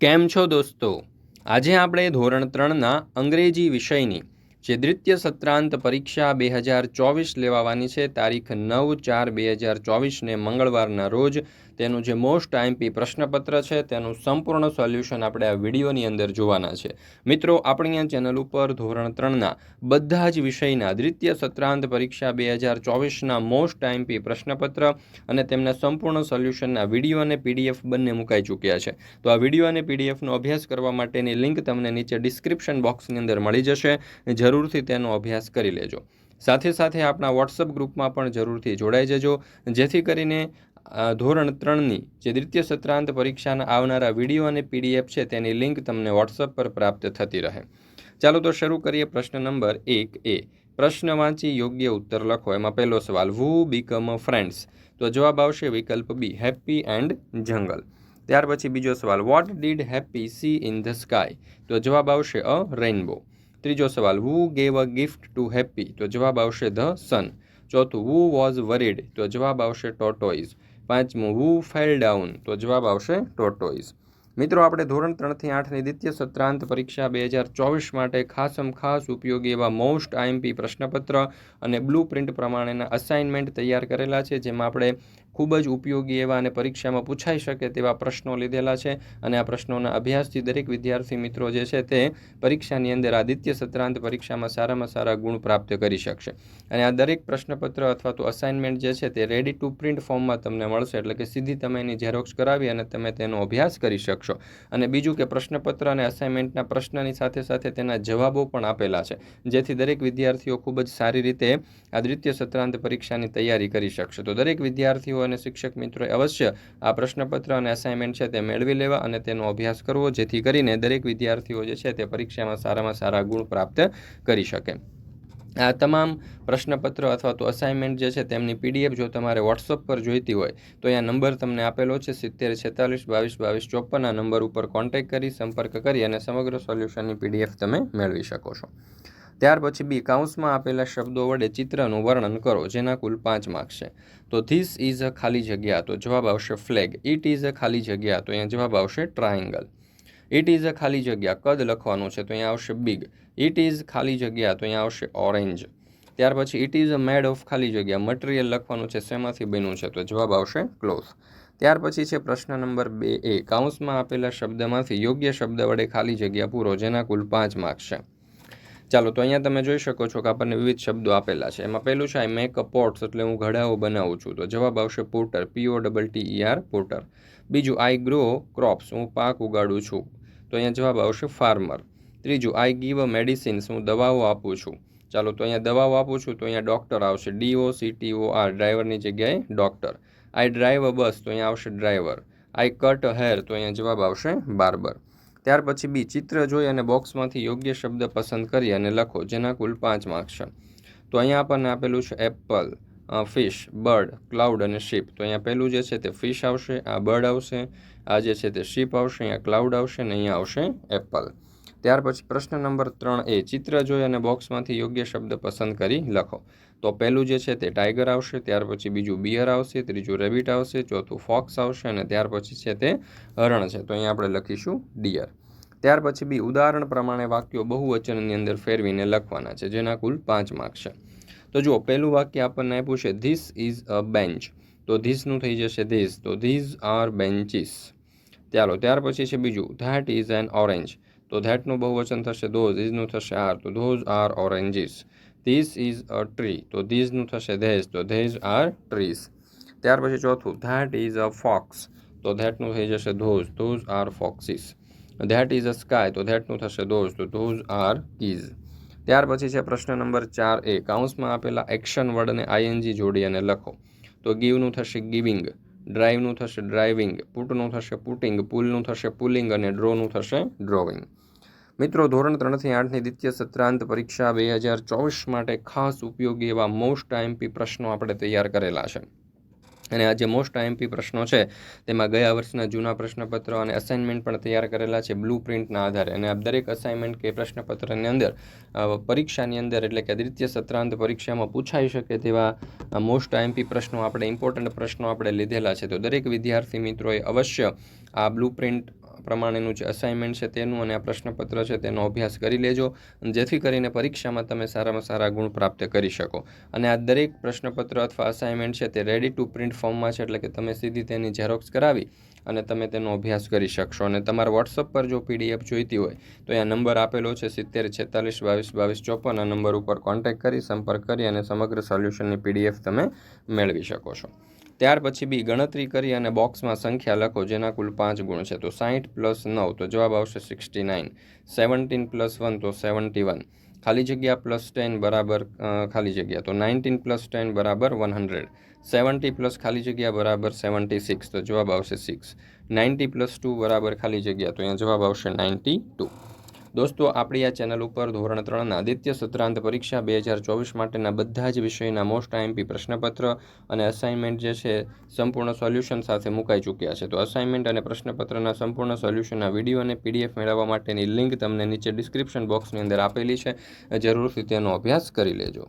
કેમ છો દોસ્તો? આજે આપણે ધોરણ ત્રણના અંગ્રેજી વિષયની જે દ્વિતીય સત્રાંત પરીક્ષા બે હજાર ચોવીસ લેવાવાની છે. તારીખ નવ ચાર બે હજાર ચોવીસને મંગળવારના રોજ તેનું જે મોસ્ટ આઈમ્પી પ્રશ્નપત્ર છે તેનું સંપૂર્ણ સોલ્યુશન આપણે આ વિડીયોની અંદર જોવાના છે. મિત્રો, આપણી આ ચેનલ ઉપર ધોરણ ત્રણના બધા જ વિષયના દ્વિતીય સત્રાંત પરીક્ષા બે હજાર ચોવીસના મોસ્ટ આઈમ્પી પ્રશ્નપત્ર અને તેમના સંપૂર્ણ સોલ્યુશનના વીડિયો અને પીડીએફ બંને મુકાઈ ચૂક્યા છે. તો આ વીડિયો અને પીડીએફનો અભ્યાસ કરવા માટેની લિંક તમને નીચે ડિસ્ક્રિપ્શન બોક્સની અંદર મળી જશે. જરૂરથી તેનો અભ્યાસ કરી લેજો. સાથે સાથે આપણા વોટ્સઅપ ગ્રુપમાં પણ જરૂરથી જોડાઈ જજો, જેથી કરીને ધોરણ ત્રણની જે દ્વિતીય સત્રાંત પરીક્ષાના આવનારા વીડિયો અને પીડીએફ છે તેની લિંક તમને વોટ્સઅપ પર પ્રાપ્ત થતી રહે. ચાલો તો શરૂ કરીએ પ્રશ્ન નંબર એક એ. પ્રશ્ન વાંચી યોગ્ય ઉત્તર લખો. એમાં પહેલો સવાલ વુ બીકમ ફ્રેન્ડ્સ તો જવાબ આવશે વિકલ્પ બી હેપી એન્ડ જંગલ ત્યાર પછી બીજો સવાલ what did happy see in the sky તો જવાબ આવશે અ રેઇનબો ત્રીજો સવાલ who gave a gift to happy તો જવાબ આવશે ધ સન ચોથું હુ વોઝ વરીડ તો જવાબ આવશે ટોટોઇઝ પાંચમું હુ ફેલ ડાઉન તો જવાબ આવશે ટોટોઇઝ મિત્રો, આપણે ધોરણ ત્રણથી આઠની દ્વિતીય સત્રાંત પરીક્ષા બે હજાર ચોવીસ માટે ખાસમ ખાસ ઉપયોગી એવા મોસ્ટ આઈએમપી પ્રશ્નપત્ર અને બ્લુ પ્રિન્ટ પ્રમાણેના અસાઇનમેન્ટ તૈયાર કરેલા છે, જેમાં આપણે ખૂબ જ ઉપયોગી એવા અને પરીક્ષામાં પૂછાઈ શકે તેવા પ્રશ્નો લીધેલા છે. અને આ પ્રશ્નોના અભ્યાસથી દરેક વિદ્યાર્થી મિત્રો જે છે તે પરીક્ષાની અંદર આદિત્ય સત્રાંત પરીક્ષામાં સારામાં સારા ગુણ પ્રાપ્ત કરી શકશે. અને આ દરેક પ્રશ્નપત્ર અથવા તો અસાઇનમેન્ટ જે છે તે રેડી ટુ પ્રિન્ટ ફોર્મમાં તમને મળશે, એટલે કે સીધી તમે એની ઝેરોક્સ કરાવી અને તમે તેનો અભ્યાસ કરી શકશો. અને બીજું કે પ્રશ્નપત્ર અને અસાઇનમેન્ટના પ્રશ્નની સાથે સાથે તેના જવાબો પણ આપેલા છે. જેથી દરેક વિદ્યાર્થીઓ ખૂબ જ સારી રીતે આ દ્વિતીય સત્રાંત પરીક્ષાની તૈયારી કરી શકશે. તો દરેક વિદ્યાર્થીઓ અને શિક્ષક મિત્રોએ અવશ્ય આ પ્રશ્નપત્ર અને અસાઇનમેન્ટ છે તે મેળવી લેવા અને તેનો અભ્યાસ કરવો, જેથી કરીને દરેક વિદ્યાર્થીઓ જે છે તે પરીક્ષામાં સારામાં સારા ગુણ પ્રાપ્ત કરી શકે. આ તમામ પ્રશ્નપત્ર અથવા તો અસાઇનમેન્ટ જે છે તેમની પીડીએફ જો તમારે વોટ્સઅપ પર જોઈતી હોય, તો અહીંયા નંબર તમને આપેલો છે, સિત્તેર, છેતાલીસ, બાવીસ બાવીસ, ચોપન, આ નંબર ઉપર કોન્ટેક્ટ કરી, સંપર્ક કરી અને સમગ્ર સોલ્યુશનની પીડીએફ તમે મેળવી શકો છો. ત્યાર પછી બી કાઉન્સમાં આપેલા શબ્દો વડે ચિત્રનું વર્ણન કરો, જેના કુલ પાંચ માર્ક્સ છે. તો ધીસ ઇઝ અ ખાલી જગ્યા, તો જવાબ આવશે ફ્લેગ ઇટ ઇઝ અ ખાલી જગ્યા, તો અહીંયા જવાબ આવશે ટ્રાયંગલ ઇટ ઇઝ અ ખાલી જગ્યા. કદ લખવાનું છે તો અહીંયા આવશે બિગ ઇટ ઇઝ ખાલી જગ્યા તો અહીંયા આવશે ઓરેન્જ ત્યાર પછી it is a made of ખાલી જગ્યા. મટીરિયલ લખવાનું છે શેમાંથી બન્યું છે તો જવાબ આવશે ક્લોથ ત્યાર પછી છે પ્રશ્ન નંબર બે એ. કાઉન્સમાં આપેલા શબ્દમાંથી યોગ્ય શબ્દ વડે ખાલી જગ્યા પૂરો જેના કુલ પાંચ માર્ક્સ છે. ચાલો તો અહીંયા તમે જોઈ શકો છો કે આપણને વિવિધ શબ્દો આપેલા છે. એમાં પહેલું છે આઈ મેક અ પોટ્સ એટલે હું ઘડાઓ બનાવું છું. તો જવાબ આવશે પોટર. પીઓ ડબલ ટી આર પોટર. બીજું આઈ ગ્રો ક્રોપ્સ હું પાક ઉગાડું છું. તો અહીંયા જવાબ આવશે ફાર્મર. ત્રીજું આઈ ગીવ અ મેડિસિન્સ હું દવાઓ આપું છું. ચાલો, તો અહીંયા દવાઓ આપું છું, તો અહીંયા ડૉક્ટર આવશે. ડીઓ સીટીઓ આર ડ્રાઈવરની જગ્યાએ ડૉક્ટર આઈ ડ્રાઈવ અ બસ તો અહીંયા આવશે ડ્રાઈવર. આઈ કટ હેર તો અહીંયા જવાબ આવશે બાર્બર ત્યાર પછી બી, ચિત્ર જોઈ અને બોક્સમાંથી યોગ્ય શબ્દ પસંદ કરી અને લખો, જેના કુલ પાંચ માર્ક્સ છે. તો અહીંયા આપણને આપેલું છે એપલ ફિશ બર્ડ ક્લાઉડ અને શીપ તો અહીંયા પહેલું જે છે તે ફિશ આવશે, આ બર્ડ આવશે, આ જે છે તે શીપ આવશે, અહીંયા ક્લાઉડ આવશે અને અહીંયા આવશે એપલ ત્યાર પછી પ્રશ્ન નંબર ત્રણ એ, ચિત્ર જોઈ અને બોક્સમાંથી યોગ્ય શબ્દ પસંદ કરી લખો. તો પહેલું જે છે તે ટાઈગર આવશે, ત્યાર પછી બીજું બિયર આવશે, ત્રીજું રેબિટ આવશે, ચોથું ફોક્સ આવશે અને ત્યાર પછી છે તે હરણ છે. તો અહીંયા આપણે લખીશું ડિયર ત્યાર પછી બી ઉદાહરણ પ્રમાણે વાક્યો બહુવચનની અંદર ફેરવીને લખવાના છે, જેના કુલ પાંચ માર્ક્સ છે. તો જુઓ, પહેલું વાક્ય આપણને આપ્યું છે ધીસ ઇઝ અ બેન્ચ તો ધીસનું થઈ જશે ધીસ તો ધીઝ આર બેન્ચીસ ચાલો, ત્યાર પછી છે બીજું ધેટ ઇઝ એન ઓરેન્જ તો ધેટનું બહુવચન થશે ધોઝ ઇઝનું થશે આર તો those are oranges this is a tree તો ધીઝનું થશે ધેઝ તો ધેઝ આર ટ્રીઝ ત્યાર પછી ચોથું ધેટ ઇઝ અ ફોક્સ તો ધેટનું થઈ જશે those those are foxes that is a sky તો ધેટનું થશે ધોઝ તો ધોઝ આર કીઝ ત્યાર પછી છે પ્રશ્ન નંબર ચાર એ કાઉન્સમાં આપેલા એક્શન વર્ડને આઈએનજી જોડી અને લખો. તો ગીવનું થશે ગિવિંગ ડ્રાઈવનું થશે ડ્રાઇવિંગ, પુટનું થશે પુટિંગ, પુલનું થશે પુલિંગ અને ડ્રોનું થશે ડ્રોવિંગ. મિત્રો, ધોરણ ત્રણથી આઠની દ્વિતીય સત્રાંત પરીક્ષા બે હજાર ચોવીસ માટે ખાસ ઉપયોગી એવા મોસ્ટ આઈએમપી પ્રશ્નો આપણે તૈયાર કરેલા છે. અને આ જે મોસ્ટ આઈએમપી પ્રશ્નો છે, તેમાં ગયા વર્ષના જૂના પ્રશ્નપત્ર અને અસાઇનમેન્ટ પણ તૈયાર કરેલા છે બ્લુ પ્રિન્ટના આધારે. અને આ દરેક અસાઇનમેન્ટ કે પ્રશ્નપત્રની અંદર પરીક્ષાની અંદર એટલે કે દ્વિતીય સત્રાંત પરીક્ષામાં પૂછાઈ શકે તેવા મોસ્ટ આઈએમપી પ્રશ્નો આપણે ઇમ્પોર્ટન્ટ પ્રશ્નો આપણે લીધેલા છે. તો દરેક વિદ્યાર્થી મિત્રોએ અવશ્ય આ બ્લુ પ્રિન્ટ પ્રમાણેનું જે અસાઇનમેન્ટ છે તેનું અને આ પ્રશ્નપત્ર છે તેનો અભ્યાસ કરી લેજો જેથી કરીને પરીક્ષામાં તમે સારામાં સારા ગુણ પ્રાપ્ત કરી શકો. અને આ દરેક પ્રશ્નપત્ર અથવા અસાઇનમેન્ટ છે તે રેડી ટુ પ્રિન્ટ ફોર્મમાં છે એટલે કે તમે સીધી તેની ઝેરોક્સ કરાવી અને તમે તેનો અભ્યાસ કરી શકશો. અને તમારા વોટ્સઅપ પર જો પીડીએફ જોઈતી હોય તો અહીંયા નંબર આપેલો છે સિત્તેર, છેતાલીસ, બાવીસ બાવીસ, ચોપન આ નંબર ઉપર કોન્ટેક્ટ કરી, સંપર્ક કરી અને સમગ્ર સોલ્યુશનની પીડીએફ તમે મેળવી શકો છો. ત્યાર પછી બી ગણતરી કરી અને બોક્સમાં સંખ્યા લખો, જેના કુલ પાંચ ગુણ છે. તો સાહીઠ પ્લસ નવ, તો જવાબ આવશે sixty nine. Seventeen plus one, તો સેવન્ટી વન. ખાલી જગ્યા પ્લસ ટેન બરાબર ખાલી જગ્યા. તો નાઇન્ટીન પ્લસ ટેન બરાબર વન હંડ્રેડ સેવન્ટી પ્લસ ખાલી જગ્યા બરાબર સેવન્ટી સિક્સ, તો જવાબ આવશે સિક્સ. નાઇન્ટી પ્લસ ટુ બરાબર ખાલી જગ્યા, તો અહીંયા જવાબ આવશે નાઇન્ટી ટુ. દોસ્તો, આપણી આ ચેનલ ઉપર ધોરણ ત્રણના આદિત્ય સત્રાંત પરીક્ષા બે હજાર ચોવીસ માટેના બધા જ વિષયના મોસ્ટ આઈએમપી પ્રશ્નપત્ર અને અસાઇનમેન્ટ જે છે, સંપૂર્ણ સોલ્યુશન સાથે મુકાઈ ચૂક્યા છે. તો અસાઇનમેન્ટ અને પ્રશ્નપત્રના સંપૂર્ણ સોલ્યુશનના વીડિયો અને પીડીએફ મેળવવા માટેની લિંક તમને નીચે ડિસ્ક્રિપ્શન બોક્સની અંદર આપેલી છે. જરૂરથી તેનો અભ્યાસ કરી લેજો.